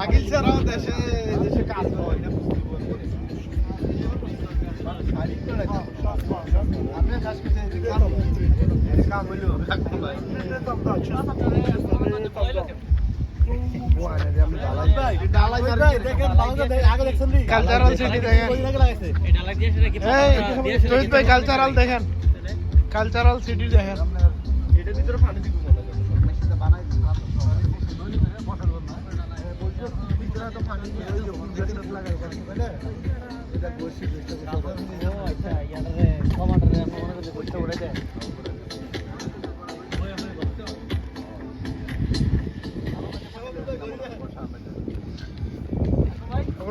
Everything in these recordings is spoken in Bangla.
শাকিল ছাড়াও দেশে দেশে কাজ হয় না বুঝতে পারছেন আপনি কাজ করতে কাম কাম হইলো কাম ভাই কালচারাল সিটি দেখেন এই শহীদ ভাই কালচারাল দেখেন কালচারাল সিটি দেখেন এটার ভিতরে পানি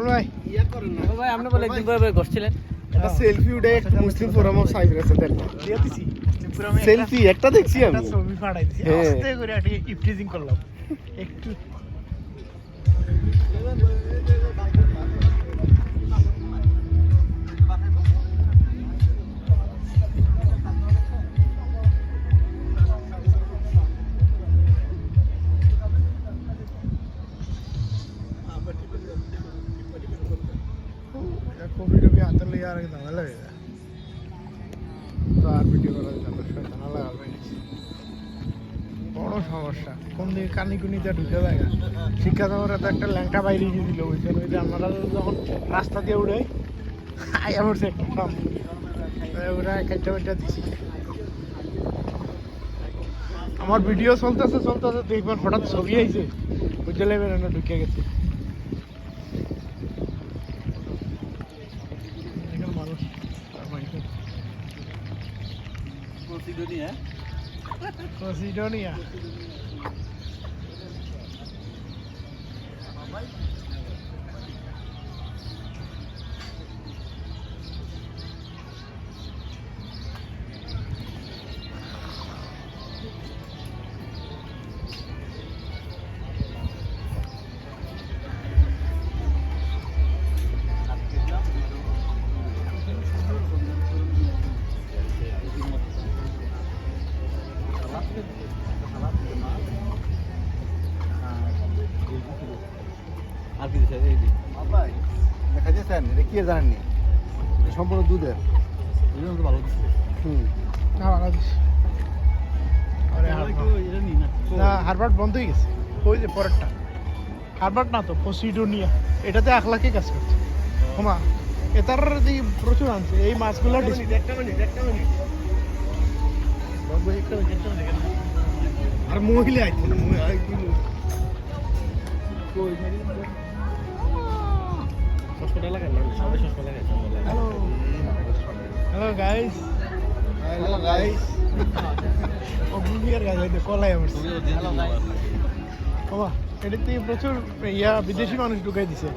ভাই। আপনি বলে একদিন করে করে একটা সেলফি উঠে মুসলিম ফোরাম অফ সাইপ্রাসে দেন। সেলফি একটা দেখছি আমি। ছবি পাঠাই হ্যাঁ। আস্তে করে ইফটিজিং করলাম। একটু কবি টবি হাতে লিয়ে আর ঝামেলা হয়ে যায় তো বড় সমস্যা। কোন দিকে কানি কুনিতে ঢুকে যায়। শিক্ষা দেওয়ার তো একটা ল্যাংটা বাইরে গিয়ে দিল বুঝছেন ওই যে আমরা যখন রাস্তা দিয়ে উড়ে আয়া পড়ছে একটা ওরা কাইটা বাইটা দিছি। আমার ভিডিও চলতেছে চলতেছে দেখবেন হঠাৎ ছবি আইছে। বুঝতে লাগবেন না ঢুকে গেছে। মানুষ। আর যাচ্ছেন এটা কি জানেননি সম্পূর্ণ দুধের। ভালো হুম। না না হারবার্ট বন্ধ হয়ে গেছে। ওই যে পরেরটা। হারবার্ট না তো পসিডোনিয়া। এটাতে এক লাখে কাজ করছে। ক্ষমা এটার দিকে প্রচুর আনছে এই মাছগুলো আর মহিলা আইতো হ্যালো গাইস হ্যালো গাইস ও গাছ হইতে কলাই আমার। ক্ষমা এটার থেকে প্রচুর ইয়া বিদেশি মানুষ ঢুকাই দিছে।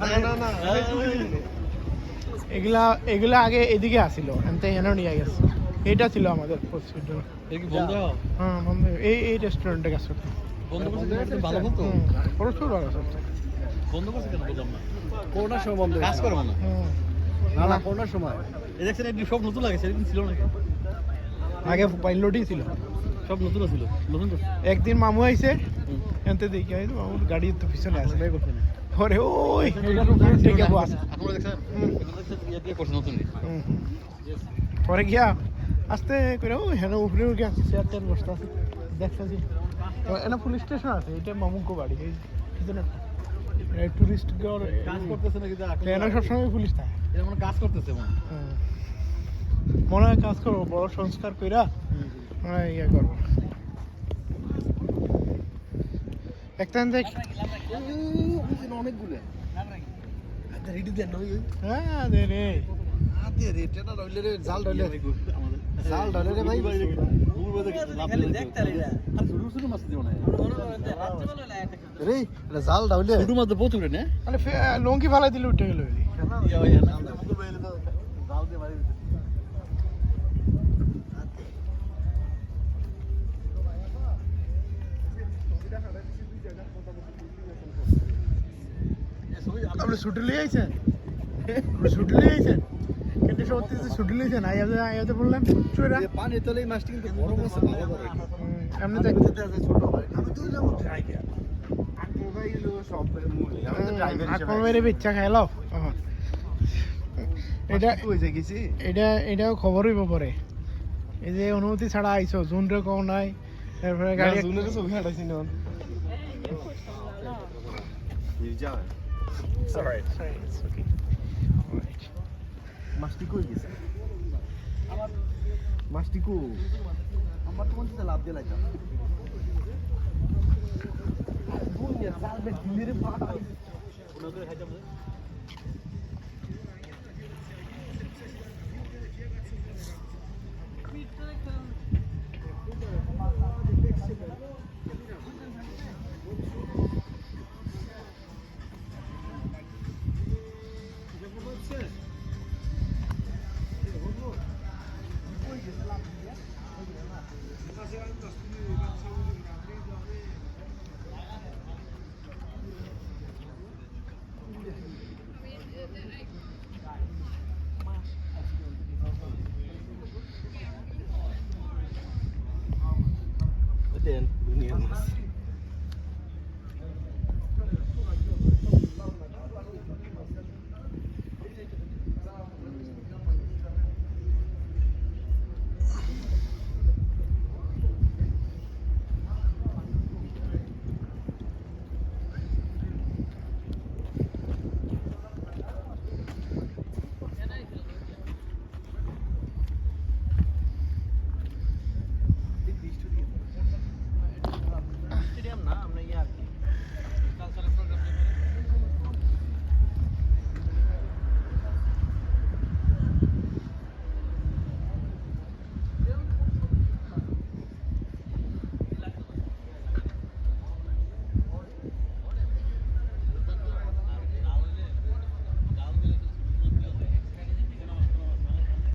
না না না এগুলা এগুলা আগে এদিকে আসিল এনতে এনে নিয়ে গেছে। এইটা ছিল আমাদের এই হ্যাঁ বন্ধ। এই এই রেস্টুরেন্টে কাজ করতে বন্ধ করছে ভালো প্রচুর চলছে বন্ধ করছে কেন বললাম না? করোনার সময় বন্ধ কাজ করে না না না করোনার সময়। এই দেখছেন সব নতুন লাগে সেদিন ছিল নাকি? আগে পাইলটই ছিল। সব নতুন ছিল নতুন একদিন মামু আইছে এনতে দেখি আই মামুর গাড়ি তো পিছনে আছে। ওরে ওই আপনারা দেখছেন দেখছেন ইয়ে দিয়ে করছে নতুন। পরে গিয়া আস্তে করে ও হেন উপরে আছে চেয়ার চেয়ার বসতে আছে দেখতেছি এনা পুলিশ স্টেশন আছে এটা মামুকো বাড়ি এই পিছনে টুরিস্ট কাজ করতেছে নাকি যা এনা সবসময় পুলিশ থাকে। এটা মানে কাজ করতেছে মনে হয়। মনে হয় কাজ করব বড় সংস্কার কইরা মনে হয় ইয়ে করব। একটা দেখ অনেকগুলো। রেডি দেন ওই হ্যাঁ দে রে। রে জাল রইলে। আমাদের। জাল ধরে রে ভাই। লঙ্কি ফালাই দিলে উঠে গেল আপনি ছুটি লিয়ে আইছেন ছুটি লিয়ে আইছেন কিন্তু সত্যি ছুটি লিয়েছেন আইয়াতে আইয়াতে বললেন চুরা পানি তলে এই মাছটি কিন্তু বড় মাছ ভালো করে। এমনি দেখ ছোট ভাই। আমি তো যাব সব আমি তো ভাইরে খাইলো এটা যে গেছি এটা এটাও খবর হইব পরে। এই যে অনুমতি ছাড়া আইছো জুন রে কম নাই তারপরে গাড়ি জুনের ছবি হাঁটাইছি না। যাও Sorry, it's okay. মাছটি কই গেছে। মাছটি কো আমার তো মনে লাভ দিয়ে লাইতাম। দুনিয়া সালবে দিনের ভাই ওনাদের খাইতে হবে